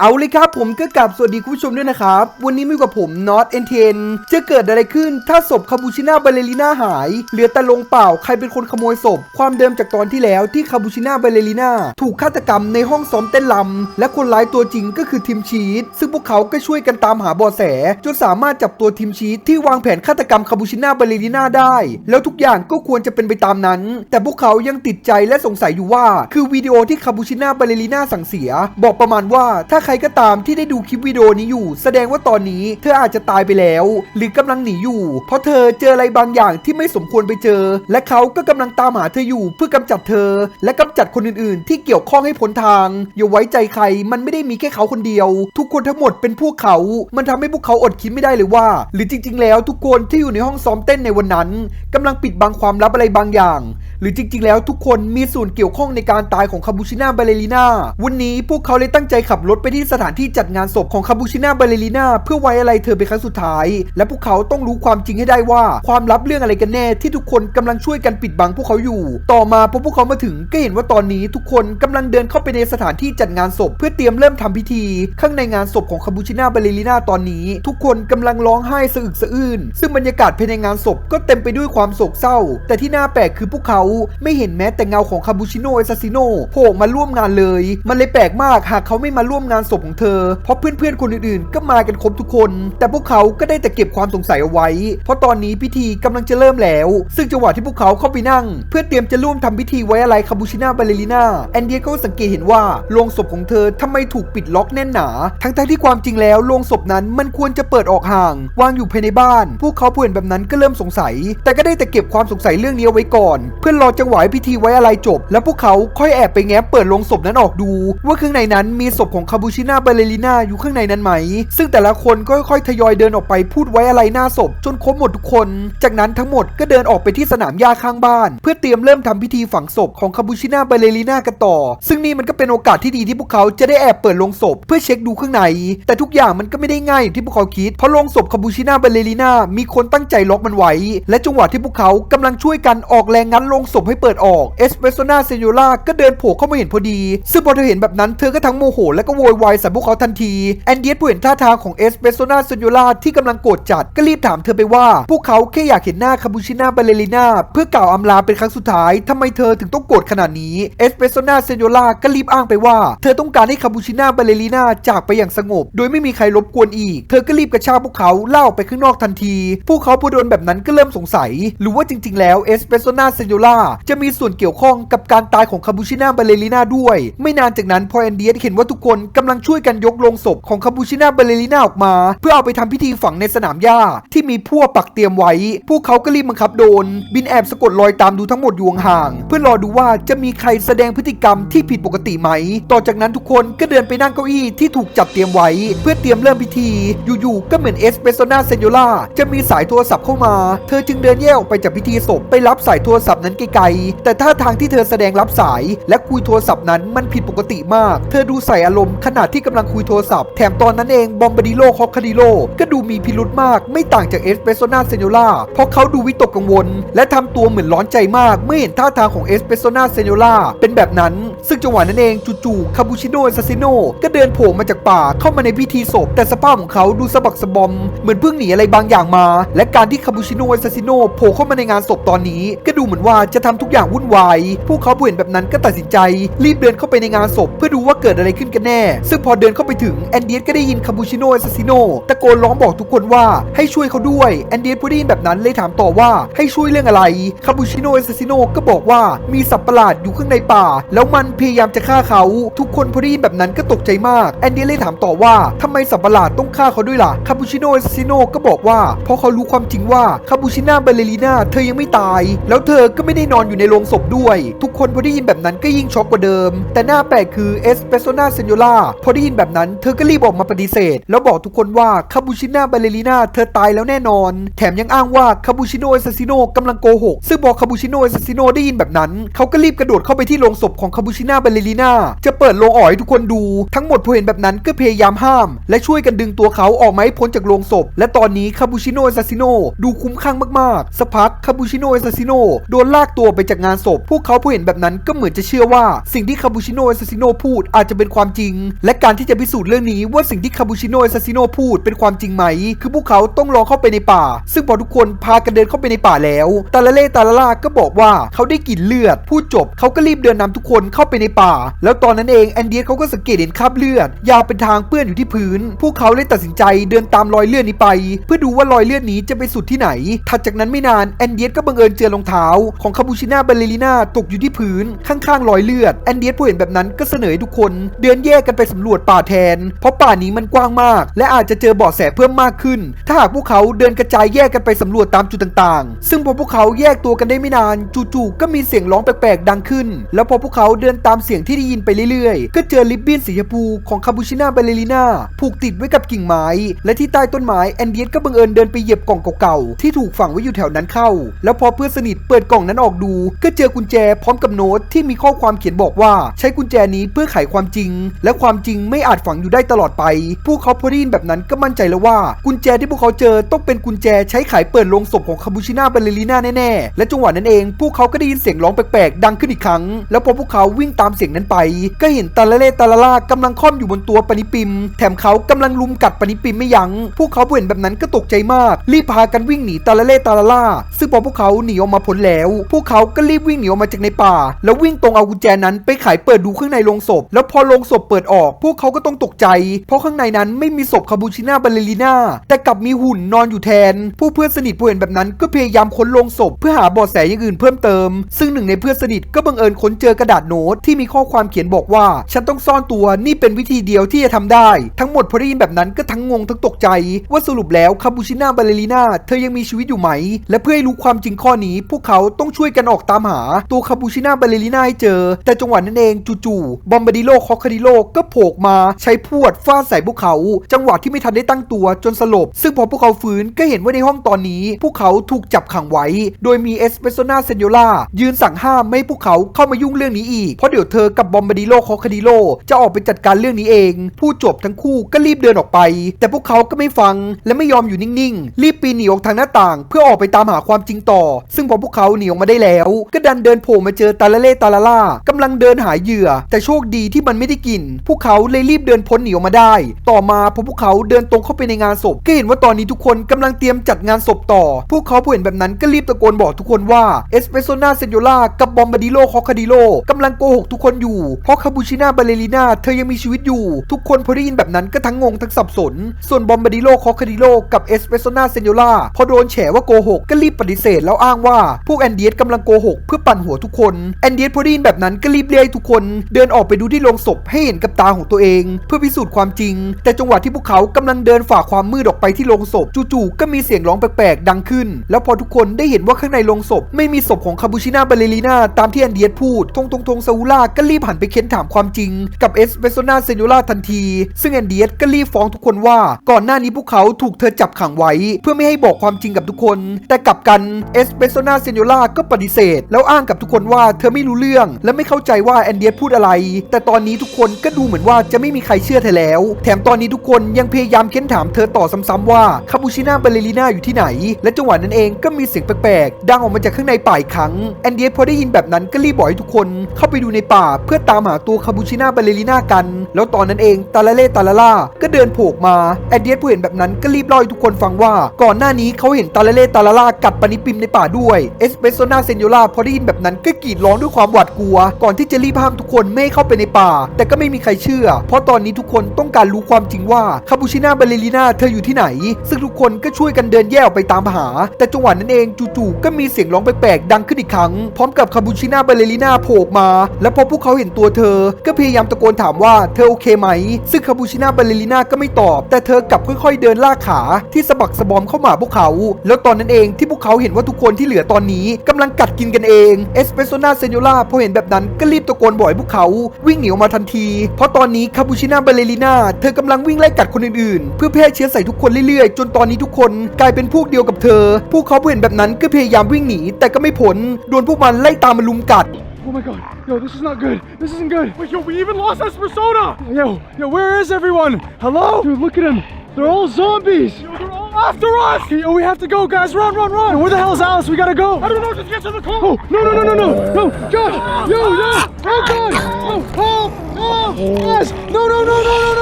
เอาเลยครับผมก็กลับสวัสดีคุณผู้ชมด้วยนะครับ วันนี้มีกับผมน็อตเอนเทนจะเกิดอะไรขึ้นถ้าศพคาบูชิน่าบาเลริน่าหาย เหลือแต่ลงเปล่าใครเป็นคนขโมยศพ ความเดิมจากตอนที่แล้วที่คาบูชิน่าบาเลริน่าถูกฆาตกรรมในห้องซ้อมเต้นลำและคนร้ายตัวจริงก็คือทีมชีตซึ่งพวกเขาก็ช่วยกันตามหาเบาะแส จนสามารถจับตัวทีมชีตที่วางแผนฆาตกรรมคาบูชิน่าบาเลริน่าได้ แล้วทุกอย่างก็ควรจะเป็นไปตามนั้น แต่พวกเขายังติดใจและสงสัยอยู่ว่า คือวิดีโอที่คาบูชิน่าบาเลริน่าสั่งเสีย บอกประมาณว่าถ้าใครก็ตามที่ได้ดูคลิปวิดีโอนี้อยู่ แสดงว่าตอนนี้เธออาจจะตายไปแล้ว หรือกำลังหนีอยู่ เพราะเธอเจออะไรบางอย่างที่ไม่สมควรไปเจอ และเขาก็กำลังตามหาเธออยู่เพื่อกำจัดเธอ และกำจัดคนอื่นๆ ที่เกี่ยวข้องให้พ้นทาง อย่าไว้ใจใครมันไม่ได้มีแค่เขาคนเดียว ทุกคนทั้งหมดเป็นพวกเขา มันทำให้พวกเขาอดคิดไม่ได้เลยว่า หรือจริง ๆ แล้วทุกคนที่อยู่ในห้องซ้อมเต้นในวันนั้นกำลังปิดบังความลับอะไรบางอย่าง หรือจริง ๆ แล้วทุกคนมีส่วนเกี่ยวข้องในการตายของคาบูชิน่าบาเลริน่าวันนี้พวกเขาเลยตั้งใจขับรถไปที่สถานที่จัดงานศพของคาบูชิน่าบาเลริน่าเพื่อไว้อะไรเธอเป็นครั้งสุดท้าย และพวกเขาต้องรู้ความจริงให้ได้ว่า ความลับเรื่องอะไรกันแน่ที่ทุกคนกำลังช่วยกันปิดบังพวกเขาอยู่ ต่อมาพอพวกเขามาถึงก็เห็นว่าตอนนี้ทุกคนกำลังเดินเข้าไปในสถานที่จัดงานศพ เพื่อเตรียมเริ่มทำพิธี ข้างในงานศพของคาบูชิน่าบาเลริน่าตอนนี้ ทุกคนกำลังร้องไห้สะอึกสะอื้นซึ่งบรรยากาศภายในงานศพก็เต็มไปด้วยความโศกเศร้า แต่ที่น่าแปลกคือพวกเขาไม่เห็นแม้แต่เงาของคาบูชิโนเอซาซิโนโผล่มาร่วมงานเลย มันเลยแปลกมากหากเขาไม่มาร่วมงานศพของเธอ เพราะเพื่อนๆคนอื่นๆ ก็มากันครบทุกคน แต่พวกเขาก็ได้แต่เก็บความสงสัยเอาไว้ เพราะตอนนี้พิธีกำลังจะเริ่มแล้ว ซึ่งจังหวะที่พวกเขาเข้าไปนั่ง เพื่อเตรียมจะร่วมทำพิธีไว้อะไรคาบูชิน่าบาเลริน่าแอนเดียก็สังเกตเห็นว่าโลงศพของเธอทำไมถูกปิดล็อกแน่นหนา ทั้งๆที่ความจริงแล้วโลงศพนั้นมันควรจะเปิดออกห่าง วางอยู่ภายในบ้าน พวกเขาเห็นแบบนั้นก็เริ่มสงสัย แต่ก็ได้แต่เก็บความสงสัยเรื่องนี้ไว้ก่อน เพื่อรอจังหวะพิธีไว้อะไรจบ แล้วพวกเขาค่อยแอบไปแง้มเปิดโลงศพนั้นออกดู ว่าข้างในนั้นมีศพของคาบูชน่าบาเลริน่าอยู่ข้างในนั้นไหม ซึ่งแต่ละคนก็ค่อยๆทยอยเดินออกไปพูดไว้อะไรหน้าศพ จนครบหมดทุกคน จากนั้นทั้งหมดก็เดินออกไปที่สนามหญ้าข้างบ้าน เพื่อเตรียมเริ่มทำพิธีฝังศพของคาบูชิน่าบาเลริน่ากันต่อ ซึ่งนี่มันก็เป็นโอกาสที่ดีที่พวกเขาจะได้แอบเปิดลงศพ เพื่อเช็คดูข้างใน แต่ทุกอย่างมันก็ไม่ได้ง่ายอย่างที่พวกเขาคิด เพราะลงศพคาบูชิน่าบาเลริน่ามีคนตั้งใจล็อกมันไว้ และจังหวะที่พวกเขากำลังช่วยกันออกแรงงัดโลงศพให้เปิดออกเอสเปรสโซนาเซโยล่าก็เดินโผล่เข้ามาเห็นพอดี ซึ่งพอเธอเห็นแบบนั้นเธอก็ทั้งโมโหและก็โวยวายใส่พวกเขาทันที แอนเดียสผู้เห็นท่าทางของเอสเปรสโซนาเซโยล่าที่กำลังโกรธจัดก็รีบถามเธอไปว่า พวกเขาแค่อยากเห็นหน้าคาบูชิน่าบาเลริน่าเพื่อกล่าวอำลาเป็นครั้งสุดท้ายทำไมเธอถึงต้องโกรธขนาดนี้เอสเปรสโซนาเซโยล่าก็รีบอ้างไปว่า เธอต้องการให้คาบูชิน่าบาเลริน่าจากไปอย่างสงบ โดยไม่มีใครรบกวนอีก เธอก็รีบกระชากพวกเขาเล่าไปข้างนอกทันที พวกเขาพอโดนแบบนั้นก็เริ่มสงสัย หรือว่าจริง ๆ แล้วเอสเปรสโซนาเซโยล่าจะมีส่วนเกี่ยวข้องกับการตายของคาบูชิน่าบาเลริน่าด้วย ไม่นานจากนั้นพอแอนเดียสเห็นว่าทุกคนกำลังช่วยกันยกลงศพของคาบูชิน่าเบเลริน่าออกมา เพื่อเอาไปทำพิธีฝังในสนามหญ้า ที่มีพวกปักเตรียมไว้ พวกเขาก็รีบบังคับโดน บินแอบสะกดรอยตามดูทั้งหมดอยู่ห่าง เพื่อรอดูว่าจะมีใครแสดงพฤติกรรมที่ผิดปกติไหม ต่อจากนั้นทุกคนก็เดินไปนั่งเก้าอี้ที่ถูกจัดเตรียมไว้ เพื่อเตรียมเริ่มพิธี อยู่ๆก็เหมือนเอสเปโซนาเซนโยล่าจะมีสายโทรศัพท์เข้ามา เธอจึงเดินแยกออกไปจากพิธีศพไปรับสายโทรศัพท์นั้นไกลๆ แต่ท่าทางที่เธอแสดงรับสาย และคุยโทรศัพท์นั้นมันผิดปกติมาก เธอดูใส่อารมณ์ขณะที่กำลังคุยโทรศัพท์ แถมตอนนั้นเองบอมบดิโลคอคคาดิโลก็ดูมีพิรุธมาก ไม่ต่างจากเอสเปโซนาเซนโยล่าเพราะเขาดูวิตกกังวล และทำตัวเหมือนร้อนใจมากเมื่อเห็นท่าทางของเอสเปโซนาเซนโยล่าเป็นแบบนั้น ซึ่งจังหวะนั้นเองจู่ๆคาบูชิโนซาซิโนก็เดินโผล่มาจากป่าเข้ามาในพิธีศพ แต่สภาพของเขาดูสะบักสะบอม เหมือนเพิ่งหนีอะไรบางอย่างมา และการที่คาบูชิโนซาซิโนโผล่เข้ามาในงานศพตอนนี้ ก็ดูเหมือนว่าจะทำทุกอย่างวุ่นวายพวกเขาเห็นแบบนั้นก็ตัดสินใจ รีบเดินเข้าไปในงานศพ เพื่อดูว่าเกิดอะไรขึ้นกันแน่ซึ่งพอเดินเข้าไปถึงแอนเดียสก็ได้ยินคาบูชิโน่ซาซิโนตะโกนร้องบอกทุกคนว่าให้ช่วยเขาด้วยแอนเดียสพอได้ยินแบบนั้นเลยถามต่อว่าให้ช่วยเรื่องอะไรคาบูชิโน่ซาซิโนก็บอกว่ามีสัตว์ประหลาดอยู่ข้างในป่า แล้วมันพยายามจะฆ่าเขาทุกคนพอได้ยินแบบนั้นก็ตกใจมากแอนเดียสเลยถามต่อว่าทำไมสัตว์ประหลาดต้องฆ่าเขาด้วยล่ะคาบูชิโน่ซาซิโนก็บอกว่าเพราะเขารู้ความจริงว่าคาบูชิน่าเบลเลรีนาเธอยังไม่ตาย แล้วเธอก็ไม่ได้นอนอยู่ในโรงศพด้วย ทุกคนพอได้ยินแบบนั้นก็ยิ่งช็อกกว่าเดิม แต่หน้าแปลกคือเอสเปโซนาเซนโยล่าพอได้ยินแบบนั้นเธอก็รีบออกมาปฏิเสธ แล้วบอกทุกคนว่าคาบูชิน่าเบลเลรีนาเธอตายแล้วแน่นอน แถมยังอ้างว่าคาบูชิโนเอซาซิโนกำลังโกหก ซึ่งบอกคาบูชิโนเอซาซิโนได้ยินแบบนั้น เขาก็รีบกระโดดเข้าไปที่โรงศพของคาบูชิน่าเบลเลรีนาจะเปิดโรงอ่อยทุกคนดูทั้งหมดพอเห็นแบบนั้นก็พยายามห้าม และช่วยกันดึงตัวเขาออกมาให้พ้นจากโรงศพ และตอนนี้คาบูชิโนเอซาซิโนดูคุ้มข้างมากๆสักพักคาบูชิโนเอซาซิโนโดนลากตัวไปจากงานศพ พวกเขาพอเห็นแบบนั้นก็เหมือนจะเชื่อว่า สิ่งที่คาบูชิโนเอซาซิโนพูดอาจจะเป็นความจริงและการที่จะพิสูจน์เรื่องนี้ว่าสิ่งที่คาบูชิโน่ซาซิโนพูดเป็นความจริงไหม คือพวกเขาต้องลองเข้าไปในป่า ซึ่งพอทุกคนพากันเดินเข้าไปในป่าแล้วตาลาเล่ตาลาล่าก็บอกว่าเขาได้กลิ่นเลือด พูดจบเขาก็รีบเดินนำทุกคนเข้าไปในป่า แล้วตอนนั้นเองแอนเดียสเขาก็สังเกตเห็นคราบเลือด ยาวเป็นทางเปื้อนอยู่ที่พื้น พวกเขาเลยตัดสินใจเดินตามรอยเลือดนี้ไป เพื่อดูว่ารอยเลือดนี้จะไปสุดที่ไหน ถัดจากนั้นไม่นานแอนเดียสก็บังเอิญเจอรองเท้า ของคาบูชิน่าเบลลริน่าตกอยู่ที่พื้นข้างๆรอยเลือดแอนเดียสพอเห็นแบบนั้นก็เสนอให้ทุกคน เดินแยกกันไปสำรวจป่าแทน เพราะป่านี้มันกว้างมาก และอาจจะเจอเบาะแสเพิ่มมากขึ้น ถ้าหากพวกเขาเดินกระจายแยกกันไปสำรวจตามจุดต่างๆ ซึ่งพอพวกเขาแยกตัวกันได้ไม่นาน จู่ๆก็มีเสียงร้องแปลกๆดังขึ้น แล้วพอพวกเขาเดินตามเสียงที่ได้ยินไปเรื่อยๆ ก็เจอลิบบิ้นสีชมพูของคาบูชิน่าเบลลริน่าผูกติดไว้กับกิ่งไม้ และที่ใต้ต้นไม้แอนเดียสก็บังเอิญเดินไปเหยียบกล่องเก่าๆที่ถูกฝังไว้อยู่แถวนั้นเข้า แล้วพอเพื่อนสนิทเปิดกล่องนั้นออกดู ก็เจอกุญแจพร้อมกับโน้ตที่มีข้อความเขียนบอกว่าใช้กุญแจนี้เพื่อไขความจริง และความจริงไม่อาจฝังอยู่ได้ตลอดไป พวกเขาพอได้ยินแบบนั้นก็มั่นใจแล้วว่า กุญแจที่พวกเขาเจอต้องเป็นกุญแจใช้ไขเปิดโลงศพของคาบูชิน่าเบลเลริน่าแน่ๆ และจังหวะนั้นเอง พวกเขาก็ได้ยินเสียงร้องแปลกๆ ดังขึ้นอีกครั้ง แล้วพอพวกเขาวิ่งตามเสียงนั้นไป ก็เห็นตาละเล่ตาละล่ากำลังค่อมอยู่บนตัวปนิปิม แถมเขากำลังลุมกัดปนิปิมไม่ยัง้ง พวกเขาเห็นแบบนั้นก็ตกใจมาก รีบพากันวิ่งหนีตาละเล่ตาละล่า ซึ่งพอพวกเขาหนีออกมาพ้นแล้ว พวกเขาก็รีบวิ่งหนีออกมาจากในป่า แล้ววิ่งตรงเอากุญแจนั้นไปไขเปิดดูข้างในโรงศพ แล้วพอโรงศพเปิดออกพวกเขาก็ต้องตกใจ เพราะข้างในนั้นไม่มีศพคาบูชิน่าบัลเลริน่าแต่กลับมีหุ่นนอนอยู่แทน ผู้เพื่อนสนิทผู้เห็นแบบนั้นก็พยายามค้นโรงศพเพื่อหาเบาะแสอย่างอื่นเพิ่มเติม ซึ่งหนึ่งในเพื่อนสนิทก็บังเอิญค้นเจอกระดาษโน้ตที่มีข้อความเขียนบอกว่า ฉันต้องซ่อนตัวนี่เป็นวิธีเดียวที่จะทำได้ ทั้งหมดพอได้ยินแบบนั้นก็ทั้งงงทั้งตกใจ ว่าสรุปแล้วคาบูชิน่าบัลเลริน่าเธอยังมีชีวิตอยู่ไหม และเพื่อให้รู้ความจริงข้อนี้ พวกเขาต้องช่วยกันออกตามหาตัวคาบูชิน่าบัลเลริน่าให้เจอ แต่จังหวะนั้นเองจู่ๆบอมบาดิโลคอคาดิโลก็โผล่มาใช้พวดฟาดใส่พวกเขา จังหวะที่ไม่ทันได้ตั้งตัวจนสลบ ซึ่งพอพวกเขาฟื้นก็เห็นว่าในห้องตอนนี้ พวกเขาถูกจับขังไว้ โดยมีเอสเปโซนาเซนโยล่ายืนสั่งห้ามไม่ให้พวกเขาเข้ามายุ่งเรื่องนี้อีก เพราะเดี๋ยวเธอกับบอมบาดิโลคอคาดิโลจะออกไปจัดการเรื่องนี้เอง ผู้จบทั้งคู่ก็รีบเดินออกไป แต่พวกเขาก็ไม่ฟังและไม่ยอมอยู่นิ่งๆ รีบปีนหนีออกทางหน้าต่าง เพื่อออกไปตามหาความจริงต่อ ซึ่งพอพวกเขาหนีออกมาได้แล้ว ก็ดันเดินโผล่มาเจอตาละเล่ตาละล่ากำลังเดินหาเหยื่อ แต่โชคดีที่มันไม่ได้กินพวกเขาเลยรีบเดินพ้นหนีออกมาได้ ต่อมาพอพวกเขาเดินตรงเข้าไปในงานศพก็เห็นว่าตอนนี้ทุกคนกำลังเตรียมจัดงานศพต่อ พวกเขาพอเห็นแบบนั้นก็รีบตะโกนบอกทุกคนว่าเอสเปโซนาเซนโยล่ากับบอมบาดิโลคอคาดิโลกำลังโกหกทุกคนอยู่ เพราะคาบูชิน่าบาเลริน่าเธอยังมีชีวิตอยู่ ทุกคนพอได้ยินแบบนั้นก็ทั้งงงทั้งสับสน ส่วนบอมบาดิโลคอคาดิโลกับเอสเปโซนาเซนโยล่าพอโดนแฉว่าโกหกก็รีบปฏิเสธแล้วอ้างว่าพวกแอนเดียสกำลังโกหกเพื่อปั่นหัวทุกคนแอนเดียสพอได้ยินแบบนั้นก็รีบเรียกทุกคน เดินออกไปดูที่โรงศพให้เห็นกับตาของตัวเอง เพื่อพิสูจน์ความจริง แต่จังหวะที่พวกเขากำลังเดินฝ่าความมืดออกไปที่โรงศพจู่ๆก็มีเสียงร้องแปลกๆดังขึ้น แล้วพอทุกคนได้เห็นว่าข้างในโรงศพ ไม่มีศพของคาบูชิน่าบาเลริน่าตามที่แอนเดียสพูดทงทงทงซาอูล่าก็รีบหันไปเค้นถามความจริงกับเอสเปโซนาเซนโยล่าทันที ซึ่งแอนเดียสก็รีบฟ้องทุกคนว่าก่อนหน้านี้พวกเขาถูกเธอจับขังไว้ เพื่อไม่ให้บอกความจริงกับทุกคน แต่กลับกันเอสเปโซนาเซนโยล่าก็ปฏิเสธ แล้วอ้างกับทุกคนว่าเธอไม่รู้เรื่องและไม่เข้าใจว่าแอนเดียสพูดอะไร แต่ตอนนี้ทุกคนก็ดูเหมือนว่าจะไม่มีใครเชื่อเธอแล้ว แถมตอนนี้ทุกคนยังพยายามเค้นถามเธอต่อซ้ำๆว่าคาบูชิน่าเบลเลริน่าอยู่ที่ไหน และจังหวะนั้นเองก็มีเสียงแปลกๆ ดังออกมาจากข้างในป่าอีกครั้งแอนเดียสพอได้ยินแบบนั้นก็รีบบอกให้ทุกคนเข้าไปดูในป่า เพื่อตามหาตัวคาบูชิน่าเบลเลริน่ากัน แล้วตอนนั้นเองตาลาเล่ตาลาล่าก็เดินโผล่มาแอนเดียสผู้เห็นแบบนั้นก็รีบเล่าให้ทุกคนฟังว่า ก่อนหน้านี้เขาเห็นตาลาเล่ตาลาล่ากัดปานิปิมในป่าด้วยเอสเปซโซนาเซนโยล่าพอได้ยินแบบนั้นก็กรีดร้องด้วยความหวาดกลัว ก่อนที่จะรีบห้ามทุกคนไม่ให้เข้าไปในป่า แต่ก็ไม่มีใครเชื่อเพราะตอนนี้ทุกคนต้องการรู้ความจริงว่าคาบูชิน่าเบลเลริน่าเธออยู่ที่ไหน ซึ่งทุกคนก็ช่วยกันเดินแยกออกไปตามหา แต่จังหวะนั้นเองจู่ๆก็มีเสียงร้องแปลกๆดังขึ้นอีกครั้ง พร้อมกับคาบูชิน่าเบลเลริน่าโผล่มา และพอพวกเขาเห็นตัวเธอ ก็พยายามตะโกนถามว่าเธอโอเคไหม ซึ่งคาบูชิน่าเบลเลริน่าก็ไม่ตอบ แต่เธอกลับค่อยๆเดินลากขาที่สะบักสะบอมเข้ามาพวกเขา แล้วตอนนั้นเองที่พวกเขาเห็นว่าทุกคนที่เหลือตอนนี้กำลังกัดกินกันเองเอสเปโซนาเซนโยล่าพอเห็นแบบนั้นก็รีบตะโกนบอกให้พวกเขาวิ่งหนีออกมาทันที เพราะตอนนี้คาบูชิน่าเบลเลริน่าเธอกำลังวิ่งไล่กัดคนอื่นๆ เพื่อแพร่เชื้อใส่ทุกคนเรื่อยๆ จนตอนนี้ทุกคนกลายเป็นพวกเดียวกับเธอ พวกเขาพอเห็นแบบนั้นก็พยายามวิ่งหนี แต่ก็ไม่พ้นโดนพวกมันไล่ตามมาลุมกัด Oh my god. Yo, this is not good. This isn't good. Wait, yo, we even lost Espersona. Yo, yo, where is everyone? Hello? Dude, look at them. They're all zombies. Yo, they're all after us. Okay, yo, we have to go, guys. Run, run, run. Yo, where the hell is Alice? We gotta go. I don't know. Just get to the car. Oh, no, no, no, no, no. No, Josh. Yo, yo. Oh, God. Yo, help. Oh, yes! No, no, no, no, no, no!